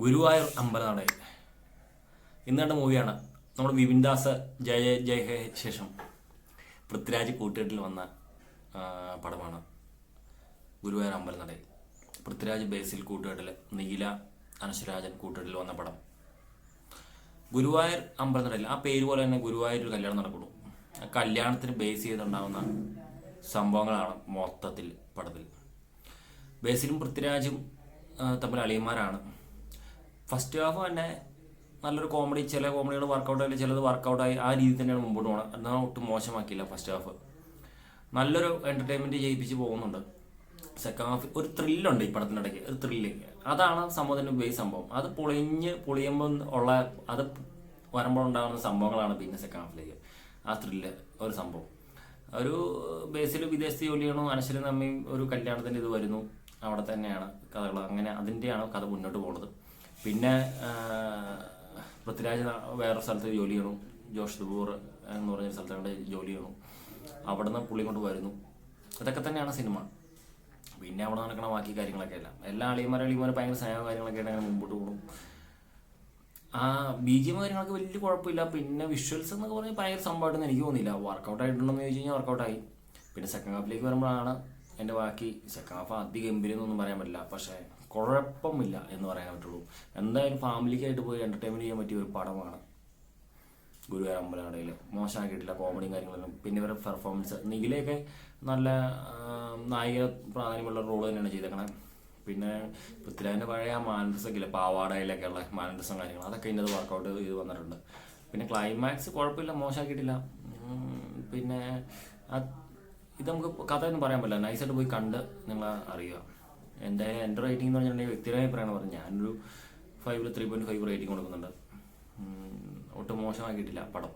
ഗുരുവായൂർ അമ്പലനടയിൽ ഇന്ന് കണ്ട മൂവിയാണ് നമ്മുടെ വിപിൻ ദാസ് ജയ ജയ ശേഷം പൃഥ്വിരാജ് കൂട്ടുകെട്ടിൽ വന്ന പടമാണ് ഗുരുവായൂർ അമ്പലനടയിൽ പൃഥ്വിരാജ് ബേസിൽ കൂട്ടുകെട്ടിൽ നീല അനശ്വരാജൻ കൂട്ടുകെട്ടിൽ വന്ന പടം. ഗുരുവായൂർ അമ്പലനടയിൽ ആ പേര് പോലെ തന്നെ ഗുരുവായൂർ ഒരു കല്യാണം നടക്കുന്നു. കല്യാണത്തിന് ബേസ് ചെയ്തുണ്ടാകുന്ന സംഭവങ്ങളാണ് മൊത്തത്തിൽ പടത്തിൽ. ബേസിലും പൃഥ്വിരാജും തമ്മിൽ അളിയന്മാരാണ്. ഫസ്റ്റ് ഹാഫ് തന്നെ നല്ലൊരു കോമഡി ചില കോമഡികൾ വർക്കൗട്ട് ആയി ചിലത് വർക്കൗട്ടായി ആ രീതിയിൽ തന്നെയാണ് മുമ്പോട്ട് പോകണം എന്നാൽ ഒട്ടും മോശമാക്കിയില്ല ഫസ്റ്റ് ഹാഫ് നല്ലൊരു എന്റർടൈൻമെന്റ് ചെയ്യിപ്പിച്ച് പോകുന്നുണ്ട്. സെക്കൻഡ് ഹാഫ് ഒരു ത്രില്ലുണ്ട് ഈ പടത്തിനിടയ്ക്ക്. ഒരു ത്രില്ല് അതാണ് സംഭവത്തിന്റെ ബേസ് സംഭവം. അത് പൊളിഞ്ഞ് പൊളിയുമ്പോൾ ഉള്ള അത് വരുമ്പോൾ ഉണ്ടാകുന്ന സംഭവങ്ങളാണ് പിന്നെ സെക്കൻഡ് ഹാഫിലേക്ക് ആ ത്രില്ല് ഒരു സംഭവം. ഒരു ബേസിൽ വിദേശത്ത് ജോലി ചെയ്യണു തമ്മിയും ഒരു കല്യാണത്തിന്റെ ഇത് വരുന്നു. അവിടെ തന്നെയാണ് കഥകൾ. അങ്ങനെ അതിന്റെയാണ് കഥ മുന്നോട്ട് പോകുന്നത്. പിന്നെ പൃഥ്വിരാജ് വേറെ സ്ഥലത്ത് ജോലി ചെയ്യണു. ജോഷ് ദുബൂർ എന്ന് പറഞ്ഞ സ്ഥലത്ത് കൊണ്ട് ജോലി ചെയ്യണു. അവിടെ നിന്ന് പുള്ളി കൊണ്ട് വരുന്നു. ഇതൊക്കെ തന്നെയാണ് സിനിമ. പിന്നെ അവിടെ നടക്കണ ബാക്കി കാര്യങ്ങളൊക്കെ അല്ല എല്ലാ അളിയന്മാരും അളിയന്മാരും ഭയങ്കര സ്നേഹം കാര്യങ്ങളൊക്കെ ആയിട്ട് അങ്ങനെ മുമ്പോട്ട് പോകും ആ ബി ജി എം കാര്യങ്ങളൊക്കെ വലിയ കുഴപ്പമില്ല. പിന്നെ വിഷ്വൽസ് എന്നൊക്കെ പറഞ്ഞാൽ ഭയങ്കര സംഭവമായിട്ടൊന്നും എനിക്ക് തോന്നിയില്ല. വർക്കൗട്ട് ആയിട്ടുണ്ടെന്ന് ചോദിച്ചു കഴിഞ്ഞാൽ വർക്കൗട്ടായി പിന്നെ സെക്കൻഡ് ഹാഫിലേക്ക് വരുമ്പോഴാണ് എന്റെ ബാക്കി ഹാഫ് അതിഗംഭീരം എന്നൊന്നും പറയാൻ പറ്റില്ല. പക്ഷേ കുഴപ്പമില്ല എന്ന് പറയാൻ പറ്റുള്ളൂ. എന്തായാലും ഫാമിലിക്കായിട്ട് പോയി എന്റർടൈൻമെന്റ് ചെയ്യാൻ പറ്റിയ ഒരു പടമാണ് ഗുരുവായൂർ അമ്പലനടയിൽ. മോശമാക്കിയിട്ടില്ല കോമഡിയും കാര്യങ്ങളൊന്നും. പിന്നെ ഇവരുടെ പെർഫോമൻസ് നിഖിലയൊക്കെ നല്ല നായിക പ്രാധാന്യമുള്ള റോൾ തന്നെയാണ് ചെയ്തേക്കണേ. പിന്നെ പൃഥ്വിരാജിന്റെ പഴയ ആ മാനഡ്രസ്സൊക്കെ ഇല്ല പാവാടയിലൊക്കെ ഉള്ള മാനഡ്രസ്സും കാര്യങ്ങൾ അതൊക്കെ ഇതിന്റെ വർക്കൗട്ട് ചെയ്ത് വന്നിട്ടുണ്ട്. പിന്നെ ക്ലൈമാക്സ് കുഴപ്പമില്ല മോശമാക്കിയിട്ടില്ല. പിന്നെ ഇത് നമുക്ക് കഥ എന്ന് പറയാൻ പറ്റില്ല. നൈസായിട്ട് പോയി കണ്ട് നിങ്ങൾ അറിയുക. എന്റെ എന്റെ റേറ്റിംഗ് എന്ന് പറഞ്ഞിട്ടുണ്ടെങ്കിൽ വ്യക്തിപരമായ അഭിപ്രായമാണ് പറഞ്ഞു ഞാനൊരു ഫൈവിൽ ത്രീ പോയിന്റ് ഫൈവ് റേറ്റിംഗ് കൊടുക്കുന്നുണ്ട്. ഒട്ടും മോശമാക്കിയിട്ടില്ല പടം.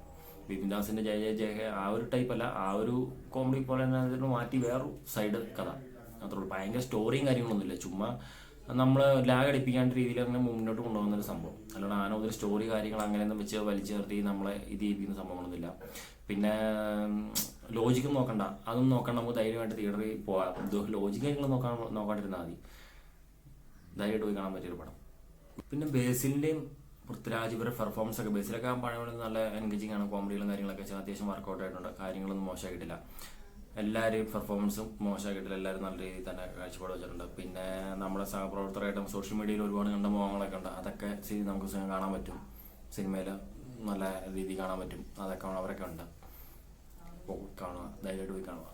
ബിപിൻ ജയ ജയ ജയ ആ ഒരു ടൈപ്പ് അല്ല. ആ ഒരു കോമഡി പോലെ മാറ്റി വേറൊരു സൈഡ് കഥ. അത്രേ ഉള്ളൂ. ഭയങ്കര സ്റ്റോറിയും കാര്യങ്ങളൊന്നുമില്ല ചുമ്മാ നമ്മൾ ലാഗ് അടിപ്പിക്കാണ്ട് രീതിയിൽ അങ്ങനെ മുന്നോട്ട് കൊണ്ടുപോകുന്ന ഒരു സംഭവം. അല്ലാണ്ട് ആനോ ഒരു സ്റ്റോറി കാര്യങ്ങൾ അങ്ങനെയൊന്നും വെച്ച് വലിച്ചു നിർത്തി നമ്മളെ ഇത് ചെയ്യിപ്പിക്കുന്ന സംഭവങ്ങളൊന്നുമില്ല. പിന്നെ ലോജിക്കും നോക്കണ്ട. അതൊന്നും നോക്കണ്ട. നമുക്ക് ധൈര്യമായിട്ട് തിയേറ്ററിൽ പോകാം. ലോജിക്ക് ലോജിക് കാര്യങ്ങൾ നോക്കാൻ നോക്കാണ്ടിരുന്നാൽ മതി. ധൈര്യമായിട്ട് പോയി കാണാൻ പറ്റിയൊരു പടം. പിന്നെ ബേസിലിന്റെയും പൃഥ്വിരാജ് ഇവരുടെ പെർഫോമൻസ് ഒക്കെ ബേസിലൊക്കെ പഴയ നല്ല എൻഗേജിങ് ആണ്. കോമഡികളും കാര്യങ്ങളൊക്കെ അത്യാവശ്യം വർക്കൗട്ട് ആയിട്ടുണ്ട്. കാര്യങ്ങളൊന്നും മോശമായിട്ടില്ല. എല്ലാവരെയും പെർഫോമൻസും മോശമാക്കിയിട്ടില്ല എല്ലാവരും നല്ല രീതിയിൽ തന്നെ കാഴ്ചപ്പാട് വെച്ചിട്ടുണ്ട്. പിന്നെ നമ്മുടെ സഹപ്രവർത്തകരായിട്ടും സോഷ്യൽ മീഡിയയിൽ ഒരുപാട് കണ്ട മുഖങ്ങളൊക്കെ ഉണ്ട്. അതൊക്കെ നമുക്ക് കാണാൻ പറ്റും. സിനിമയിൽ നല്ല രീതിയിൽ കാണാൻ പറ്റും. അതൊക്കെ അവരൊക്കെ ഉണ്ട്. അപ്പോൾ കാണുക ധൈര്യമായിട്ട് പോയി കാണുക.